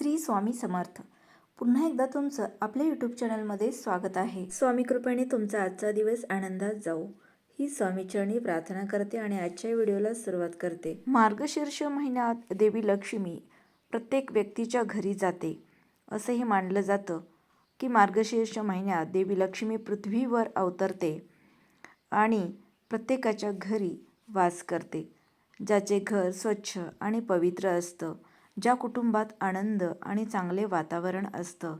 श्री स्वामी समर्थ. पुन्हा एकदा तुमचं आपल्या यूट्यूब चॅनलमध्ये स्वागत आहे. स्वामी कृपेने तुमचा आजचा दिवस आनंदात जाऊ ही स्वामीचरणी प्रार्थना करते आणि आजच्या व्हिडिओला सुरुवात करते. मार्गशीर्ष महिन्यात देवी लक्ष्मी प्रत्येक व्यक्तीच्या घरी जाते. असंही मानलं जातं की मार्गशीर्ष महिन्यात देवी लक्ष्मी पृथ्वीवर अवतरते आणि प्रत्येकाच्या घरी वास करते. ज्याचे घर स्वच्छ आणि पवित्र असतं. ज्या कुटुंबात आनंद आणि चांगले वातावरण असतं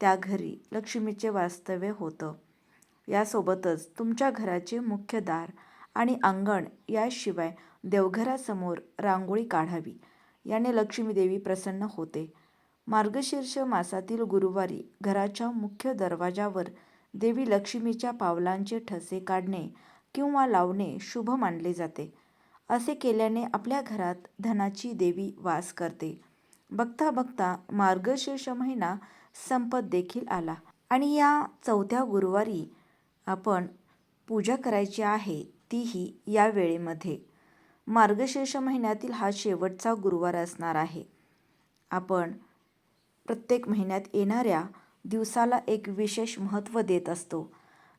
त्या घरी लक्ष्मीचे वास्तव्य होतं. यासोबतच तुमच्या घराचे मुख्य दार आणि अंगण याशिवाय देवघरासमोर रांगोळी काढावी याने लक्ष्मीदेवी प्रसन्न होते. मार्गशीर्ष मासातील गुरुवारी घराच्या मुख्य दरवाजावर देवी लक्ष्मीच्या पावलांचे ठसे काढणे किंवा लावणे शुभ मानले जाते. असे केल्याने आपल्या घरात धनाची देवी वास करते. बघता बघता मार्गशीर्ष महिना संपत देखील आला. आणि या चौथ्या गुरुवारी आपण पूजा करायची आहे तीही या वेळेमध्ये. मार्गशीर्ष महिन्यातील हा शेवटचा गुरुवार असणार आहे. आपण प्रत्येक महिन्यात येणाऱ्या दिवसाला एक विशेष महत्त्व देत असतो.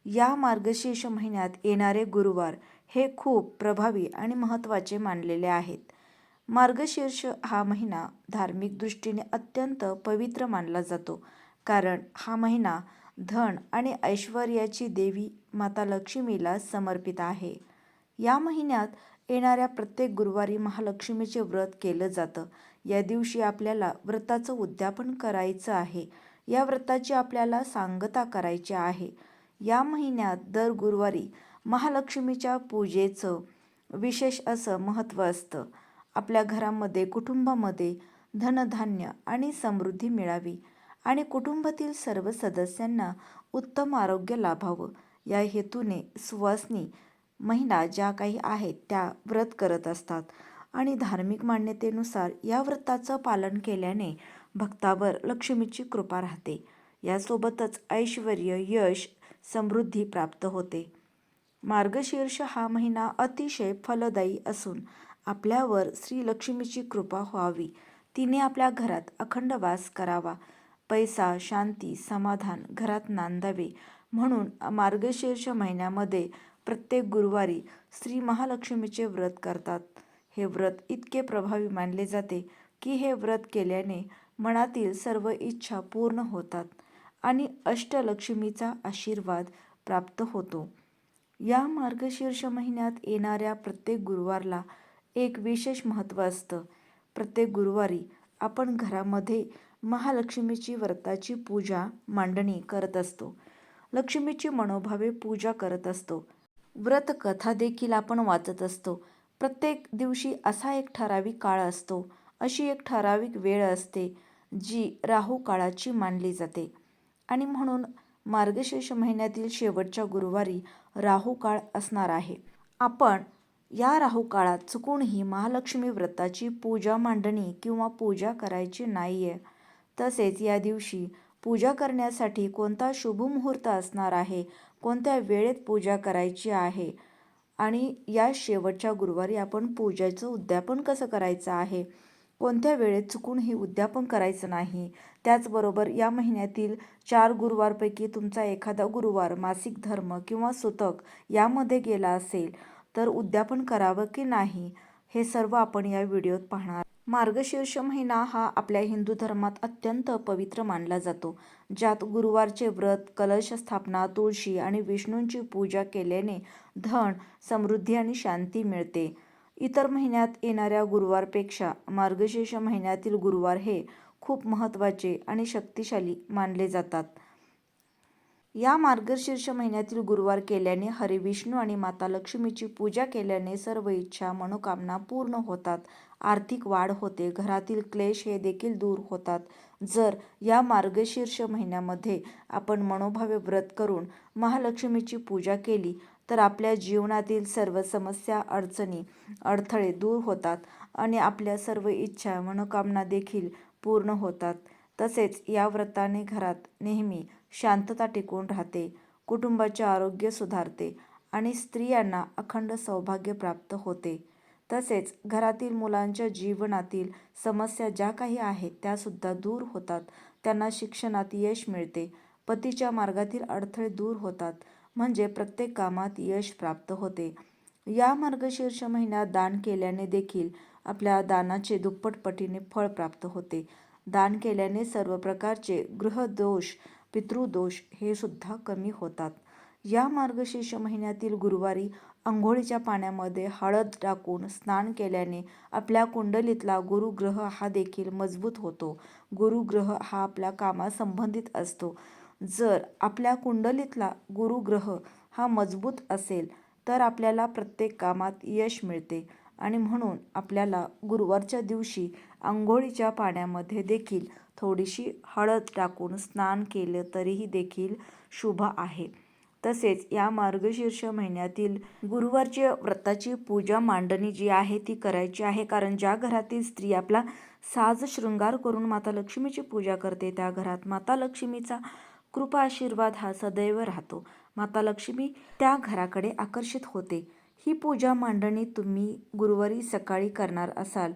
या मार्गशीर्ष महिन्यात येणारे गुरुवार हे खूप प्रभावी आणि महत्त्वाचे मानलेले आहेत. मार्गशीर्ष हा महिना धार्मिक दृष्टीने अत्यंत पवित्र मानला जातो. कारण हा महिना धन आणि ऐश्वर्याची देवी माता लक्ष्मीला समर्पित आहे. या महिन्यात येणाऱ्या प्रत्येक गुरुवारी महालक्ष्मीचे व्रत केलं जातं. या दिवशी आपल्याला व्रताचं उद्यापन करायचं आहे. या व्रताची आपल्याला सांगता करायची आहे. या महिन्यात दर गुरुवारी महालक्ष्मीच्या पूजेचं विशेष असं महत्त्व असतं. आपल्या घरामध्ये कुटुंबामध्ये धनधान्य आणि समृद्धी मिळावी आणि कुटुंबातील सर्व सदस्यांना उत्तम आरोग्य लाभावं. या हेतूने सुवासनी महिला ज्या काही आहेत त्या व्रत करत असतात आणि धार्मिक मान्यतेनुसार या व्रताचं पालन केल्याने भक्तावर लक्ष्मीची कृपा राहते. यासोबतच ऐश्वर यश समृद्धी प्राप्त होते. मार्गशीर्ष हा महिना अतिशय फलदायी असून आपल्यावर श्री लक्ष्मीची कृपा व्हावी. तिने आपल्या घरात अखंड वास करावा. पैसा शांती समाधान घरात नांदावे म्हणून मार्गशीर्ष महिन्यामध्ये प्रत्येक गुरुवारी श्री महालक्ष्मीचे व्रत करतात. हे व्रत इतके प्रभावी मानले जाते की हे व्रत केल्याने मनातील सर्व इच्छा पूर्ण होतात आणि अष्टलक्ष्मीचा आशीर्वाद प्राप्त होतो. या मार्गशीर्ष महिन्यात येणाऱ्या प्रत्येक गुरुवारला एक विशेष महत्त्व असतं. प्रत्येक गुरुवारी आपण घरामध्ये महालक्ष्मीची व्रताची पूजा मांडणी करत असतो. लक्ष्मीची मनोभावे पूजा करत असतो. व्रत कथा देखील आपण वाचत असतो. प्रत्येक दिवशी असा एक ठराविक काळ असतो. अशी एक ठराविक वेळ असते जी राहू काळाची मानली जाते. आणि म्हणून मार्गशीर्ष महिन्यातील शेवटच्या गुरुवारी राहू काळ असणार आहे. आपण या राहू काळात चुकूनही महालक्ष्मी व्रताची पूजा मांडणी किंवा पूजा करायची नाही आहे तसेच या दिवशी पूजा करण्यासाठी कोणता शुभ मुहूर्त असणार आहे कोणत्या वेळेत पूजा करायची आहे आणि या शेवटच्या गुरुवारी आपण पूजेचं उद्यापन कसं करायचं आहे कोणत्या वेळेत चुकूनही उद्यापन करायचं नाही? त्याचबरोबर या महिन्यातील चार गुरुवारपैकी तुमचा एखादा गुरुवार मासिक धर्म किंवा सुतक यामध्ये गेला असेल तर उद्यापन करावं की नाही हे सर्व आपण या व्हिडिओत पाहणार. मार्गशीर्ष महिना हा आपल्या हिंदू धर्मात अत्यंत पवित्र मानला जातो ज्यात गुरुवारचे व्रत कलश स्थापना तुळशी आणि विष्णूंची पूजा केल्याने धन समृद्धी आणि शांती मिळते. इतर महिन्यात येणाऱ्या गुरुवारपेक्षा मार्गशीर्ष महिन्यातील गुरुवार हे खूप महत्त्वाचे आणि शक्तिशाली मानले जातात. या मार्गशीर्ष महिन्यातील गुरुवार केल्याने हरिविष्णू आणि माता लक्ष्मीची पूजा केल्याने सर्व इच्छा मनोकामना पूर्ण होतात. आर्थिक वाढ होते. घरातील क्लेश हे देखील दूर होतात. जर या मार्गशीर्ष महिन्यामध्ये आपण मनोभावे व्रत करून महालक्ष्मीची पूजा केली तर आपल्या जीवनातील सर्व समस्या अडचणी अडथळे दूर होतात आणि आपल्या सर्व इच्छा मनोकामना देखील पूर्ण होतात. तसेच या व्रताने घरात नेहमी शांतता टिकून राहते कुटुंबाचे आरोग्य सुधारते आणि स्त्रियांना अखंड सौभाग्य प्राप्त होते. तसेच घरातील मुलांच्या जीवनातील समस्या ज्या काही आहेत त्यासुद्धा दूर होतात. त्यांना शिक्षणात यश मिळते. पतीच्या मार्गातील अडथळे दूर होतात. म्हणजे प्रत्येक कामात यश प्राप्त होते. या मार्गशीर्ष महिन्यात दान केल्याने देखील आपल्या दानाचे दुप्पट पटीने फळ प्राप्त होते. दान केल्याने सर्व प्रकारचे गृहदोष पितृदोष हे सुद्धा कमी होतात. या मार्गशीर्ष महिन्यातील गुरुवारी आंघोळीच्या पाण्यामध्ये हळद टाकून स्नान केल्याने आपल्या कुंडलीतला गुरुग्रह हा देखील मजबूत होतो. गुरुग्रह हा आपल्या कामासंबंधित असतो. जर आपल्या कुंडलीतला गुरुग्रह हा मजबूत असेल तर आपल्याला प्रत्येक कामात यश मिळते आणि म्हणून आपल्याला गुरुवारच्या दिवशी आंघोळीच्या पाण्यामध्ये देखील थोडीशी हळद टाकून स्नान केलं तरीही देखील शुभ आहे. तसेच या मार्गशीर्ष महिन्यातील गुरुवारची व्रताची पूजा मांडणी जी आहे ती करायची आहे. कारण ज्या घरातील स्त्री आपला साज शृंगार करून माता लक्ष्मीची पूजा करते त्या घरात माता लक्ष्मीचा कृपा आशीर्वाद हा सदैव राहतो. माता लक्ष्मी त्या घराकडे आकर्षित होते. ही पूजा मांडणी तुम्ही गुरुवारी सकाळी करणार असाल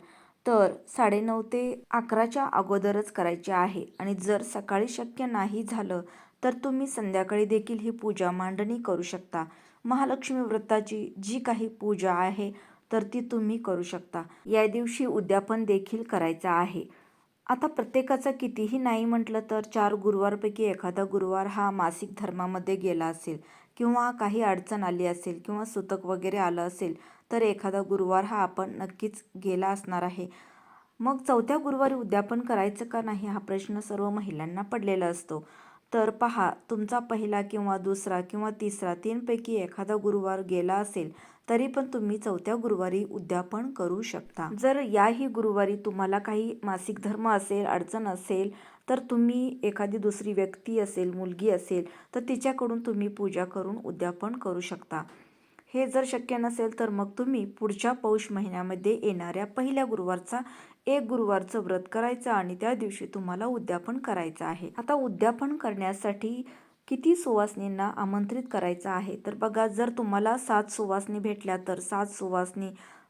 तर साडेनऊ ते अकराच्या अगोदरच करायची आहे. आणि जर सकाळी शक्य नाही झालं तर तुम्ही संध्याकाळी देखील ही पूजा मांडणी करू शकता. महालक्ष्मी व्रताची जी काही पूजा आहे तर ती तुम्ही करू शकता. या दिवशी उद्यापन देखील करायचं आहे. आता प्रत्येकाचं कितीही नाही म्हटलं तर चार गुरुवारपैकी एखादा गुरुवार हा मासिक धर्मामध्ये गेला असेल किंवा काही अडचण आली असेल किंवा सुतक वगैरे आलं असेल तर एखादा गुरुवार हा आपण नक्कीच गेला असणार आहे. मग चौथ्या गुरुवारी उद्यापन करायचं का नाही हा प्रश्न सर्व महिलांना पडलेला असतो. तर पहा तुमचा पहिला किंवा दुसरा किंवा तिसरा तीनपैकी एखादा गुरुवार गेला असेल तरी पण तुम्ही चौथ्या गुरुवारी उद्यापन करू शकता. जर याही गुरुवारी तुम्हाला काही मासिक धर्म असेल अडचण असेल तर तुम्ही एखादी दुसरी व्यक्ती असेल मुलगी असेल तर तिच्याकडून तुम्ही पूजा करून उद्यापन करू शकता. हे जर शक्य नसेल तर मग तुम्ही पुढच्या पौष महिन्यामध्ये येणाऱ्या पहिल्या गुरुवारचा एक गुरुवारचं व्रत करायचं आणि त्या दिवशी तुम्हाला उद्यापन करायचं आहे. आता उद्यापन करण्यासाठी किती सुवासनींना आमंत्रित करायचं आहे? तर बघा जर तुम्हाला सात सुवासनी भेटल्या तर सात सुवासनी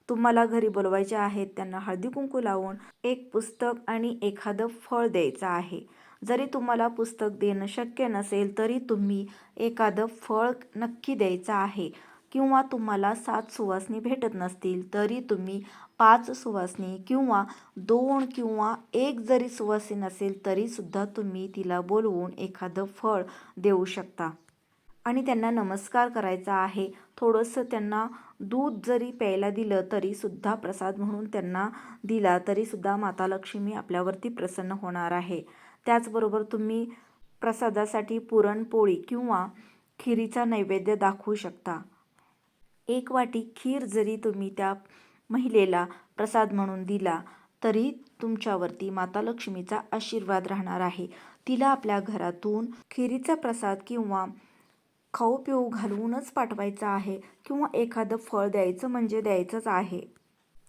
तुम्हाला घरी बोलवायच्या आहेत. त्यांना हळदी कुंकू लावून एक पुस्तक आणि एखादं फळ द्यायचं आहे. जरी तुम्हाला पुस्तक देणं शक्य नसेल तरी तुम्ही एखादं फळ नक्की द्यायचं आहे. किंवा तुम्हाला सात सुवासनी भेटत नसतील तरी तुम्ही पाच सुवासनी किंवा दोन किंवा एक जरी सुवासीन असेल तरीसुद्धा तुम्ही तिला बोलवून एखादं फळ देऊ शकता. आणि त्यांना नमस्कार करायचा आहे. थोडंसं त्यांना दूध जरी प्यायला दिलं तरीसुद्धा प्रसाद म्हणून त्यांना दिला तरीसुद्धा माता लक्ष्मी आपल्यावरती प्रसन्न होणार आहे. त्याचबरोबर तुम्ही प्रसादासाठी पुरणपोळी किंवा खिरीचा नैवेद्य दाखवू शकता. एक वाटी खीर जरी तुम्ही त्या महिलेला प्रसाद म्हणून दिला तरी तुमच्यावरती माता लक्ष्मीचा आशीर्वाद राहणार आहे. तिला आपल्या घरातून खिरीचा प्रसाद किंवा खाऊ पिऊ घालवूनच पाठवायचं आहे किंवा एखादं फळ द्यायचं म्हणजे द्यायचंच आहे.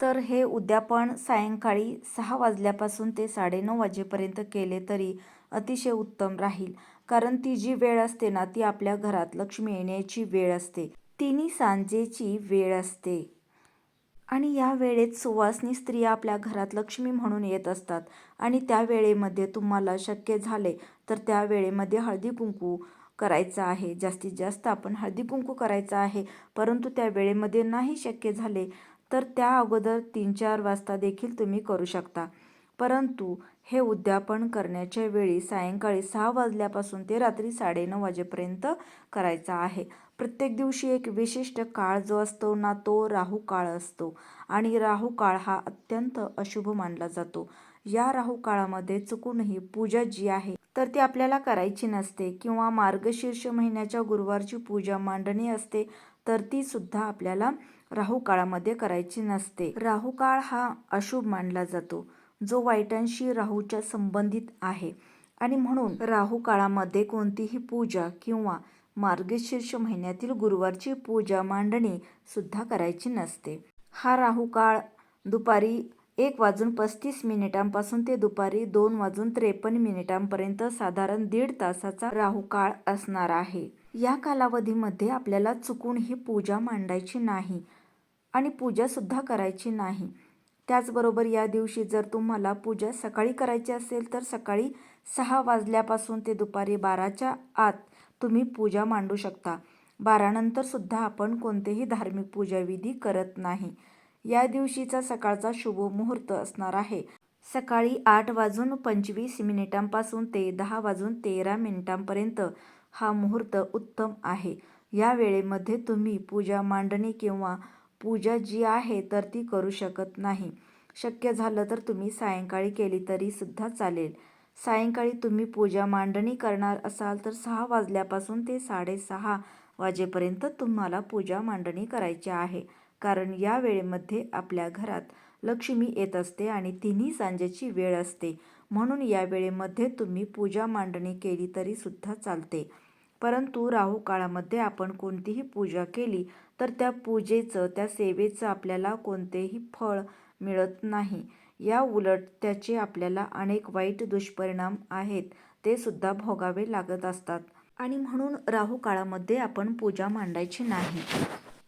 तर हे उद्यापन सायंकाळी सहा वाजल्यापासून ते साडेनऊ वाजेपर्यंत केले तरी अतिशय उत्तम राहील. कारण ती जी वेळ असते ना ती आपल्या घरात लक्ष्मी येण्याची वेळ असते. तिन्ही सांजेची वेळ असते. आणि या वेळेत सुवासनी स्त्रिया आपल्या घरात लक्ष्मी म्हणून येत असतात. आणि त्या वेळेमध्ये तुम्हाला शक्य झाले तर त्या वेळेमध्ये हळदी कुंकू करायचं आहे. जास्तीत जास्त आपण हळदी कुंकू करायचं आहे. परंतु त्या वेळेमध्ये नाही शक्य झाले तर त्या अगोदर तीन चार वाजता देखील तुम्ही करू शकता. परंतु हे उद्यापन करण्याच्या वेळी सायंकाळी सहा वाजल्यापासून ते रात्री साडेनऊ वाजेपर्यंत करायचं आहे. प्रत्येक दिवशी एक विशिष्ट काळ जो असतो ना तो राहू काळ असतो. आणि राहू काळ हा अत्यंत अशुभ मानला जातो. या राहू काळामध्ये चुकूनही पूजा जी आहे तर ती आपल्याला करायची नसते किंवा मार्गशीर्ष महिन्याच्या गुरुवारची पूजा मांडणी असते तर ती सुद्धा आपल्याला राहू काळामध्ये करायची नसते. राहू काळ हा अशुभ मानला जातो जो वाईटांशी राहूच्या संबंधित आहे. आणि म्हणून राहू काळामध्ये कोणतीही पूजा किंवा मार्गशीर्ष महिन्यातील गुरुवारची पूजा मांडणी सुद्धा करायची नसते. हा राहू काळ दुपारी एक वाजून पस्तीस मिनिटांपासून ते दुपारी दोन वाजून त्रेपन्न मिनिटांपर्यंत साधारण दीड तासाचा राहू काळ असणार आहे. या कालावधीमध्ये आपल्याला चुकून ही पूजा मांडायची नाही आणि पूजासुद्धा करायची नाही. त्याचबरोबर या दिवशी जर तुम्हाला पूजा सकाळी करायची असेल तर सकाळी सहा वाजल्यापासून ते दुपारी बाराच्या आत तुम्ही पूजा मांडू शकता. बारानंतर सुद्धा आपण कोणतेही धार्मिक पूजाविधी करत नाही. या दिवशीचा सकाळचा शुभ मुहूर्त असणार आहे. सकाळी आठ वाजून पंचवीस मिनिटांपासून ते दहा वाजून तेरा मिनिटांपर्यंत हा मुहूर्त उत्तम आहे. या वेळेमध्ये तुम्ही पूजा मांडणी किंवा पूजा जी आहे तर ती करू शकत नाही. शक्य झालं तर तुम्ही सायंकाळी केली तरी सुद्धा चालेल. सायंकाळी तुम्ही पूजा मांडणी करणार असाल तर सहा वाजल्यापासून ते साडेसहा वाजेपर्यंत तुम्हाला पूजा मांडणी करायची आहे. कारण या वेळेमध्ये आपल्या घरात लक्ष्मी येत असते आणि तिन्ही सांजेची वेळ असते. म्हणून या वेळेमध्ये तुम्ही पूजा मांडणी केली तरी सुद्धा चालते. परंतु राहू काळामध्ये आपण कोणतीही पूजा केली तर त्या पूजेचं त्या सेवेचं आपल्याला कोणतेही फळ मिळत नाही. या उलट त्याचे आपल्याला अनेक वाईट दुष्परिणाम आहेत ते सुद्धा भोगावे लागत असतात. आणि म्हणून राहू काळामध्ये आपण पूजा मांडायची नाही.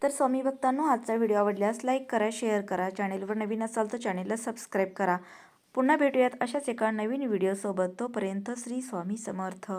तर स्वामी भक्तांनो आजचा व्हिडिओ आवडल्यास लाईक करा शेअर करा चॅनेलवर नवीन असाल तर चॅनेलला सबस्क्राईब करा. पुन्हा भेटूयात अशाच एका नवीन व्हिडिओसोबत. तोपर्यंत श्री स्वामी समर्थ.